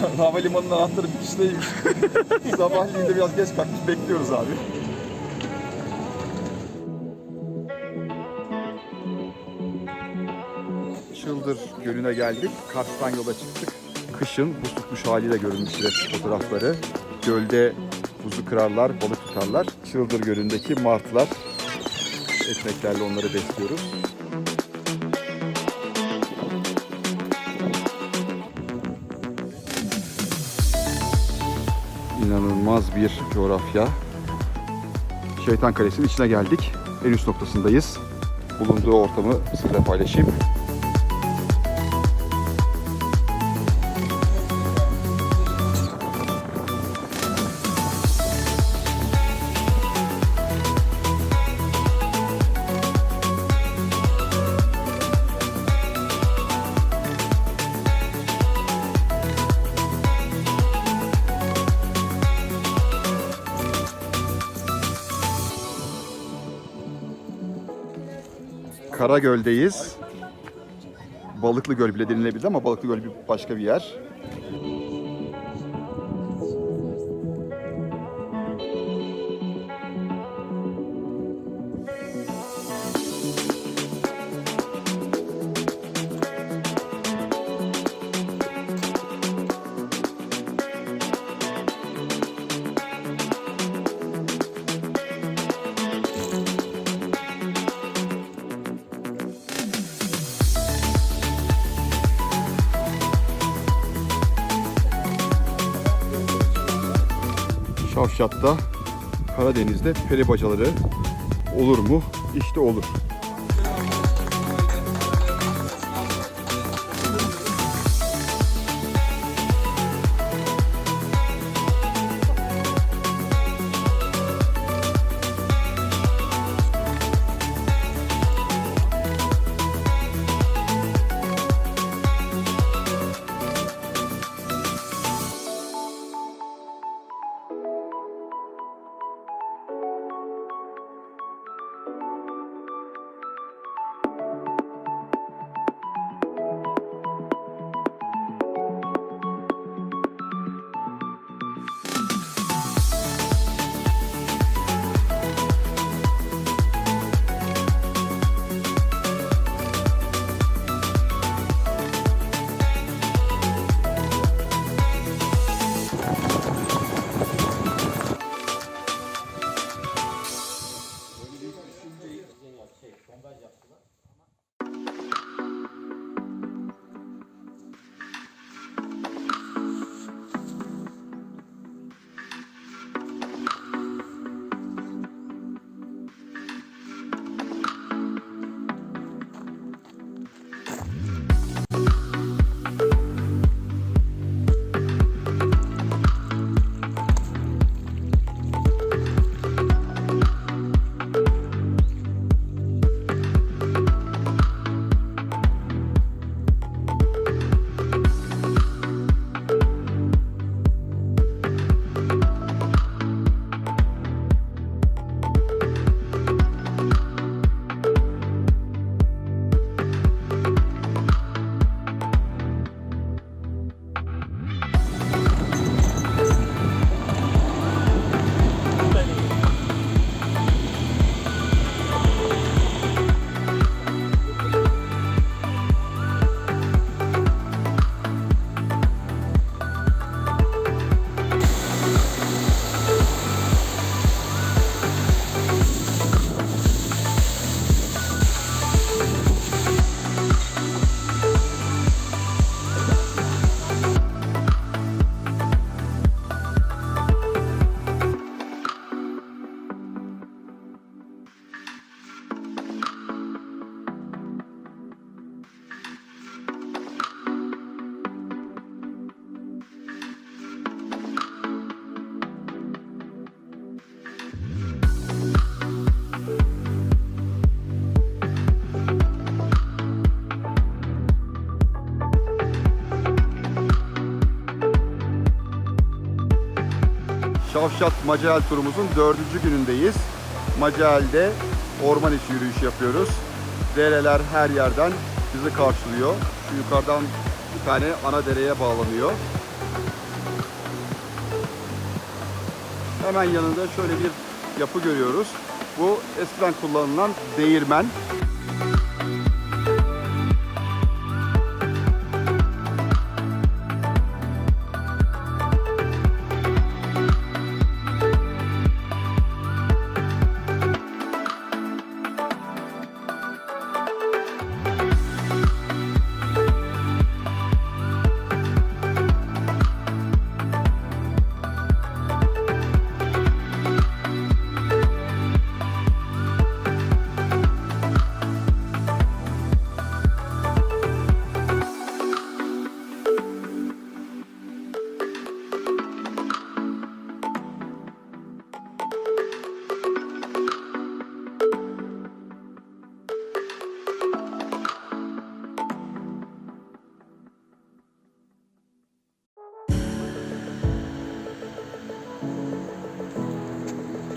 havalimanının anahtarı bir kişideymiş. Sabahleyin de biraz geç kalkmış bekliyoruz abi. Çıldır Gölü'ne geldik. Kars'tan yola çıktık. Kışın buz tutmuş haliyle görünmüş fotoğrafları. Gölde buzu kırarlar, balık tutarlar. Çıldır Gölü'ndeki martılar. Ekmeklerle onları besliyoruz. İnanılmaz bir coğrafya. Şeytan Kalesi'nin içine geldik. En üst noktasındayız. Bulunduğu ortamı sizinle paylaşayım. Karagöl'deyiz. Balıklı Göl bile denilebilir ama Balıklı Göl bir başka bir yer. Şavşat'ta Karadeniz'de peri bacaları olur mu? İşte olur. Şavşat Macal turumuzun dördüncü günündeyiz. Macal'de orman içi yürüyüş yapıyoruz. Dereler her yerden bizi karşılıyor. Şu yukarıdan bir tane ana dereye bağlanıyor. Hemen yanında şöyle bir yapı görüyoruz. Bu eskiden kullanılan değirmen.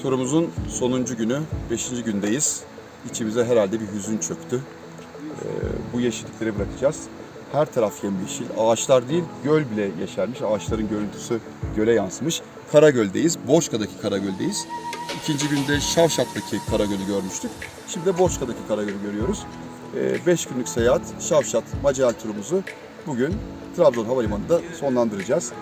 Turumuzun sonuncu günü, beşinci gündeyiz. İçimize herhalde bir hüzün çöktü. Ee, bu yeşillikleri bırakacağız. Her taraf yemyeşil. Ağaçlar değil, göl bile yeşermiş. Ağaçların görüntüsü göle yansımış. Karagöl'deyiz. Borçka'daki Karagöl'deyiz. İkinci günde Şavşat'taki Karagöl'ü görmüştük. Şimdi de Borçka'daki Karagöl'ü görüyoruz. 5 günlük seyahat Şavşat Macal turumuzu bugün Trabzon Havalimanı'nda sonlandıracağız.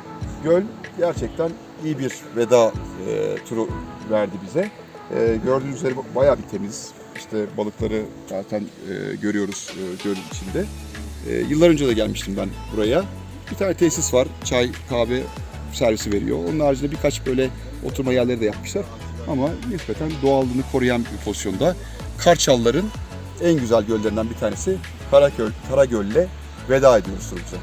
Göl gerçekten iyi bir veda e, turu verdi bize. E, gördüğünüz üzere bayağı bir temiz. İşte balıkları zaten e, görüyoruz e, gölün içinde. E, yıllar önce de gelmiştim ben buraya. Bir tane tesis var. Çay, kahve servisi veriyor. Onun haricinde birkaç böyle oturma yerleri de yapmışlar. Ama nispeten doğallığını koruyan bir pozisyonda. Karçalların en güzel göllerinden bir tanesi Karagöl, Karagöl'le veda ediyoruz turumuza.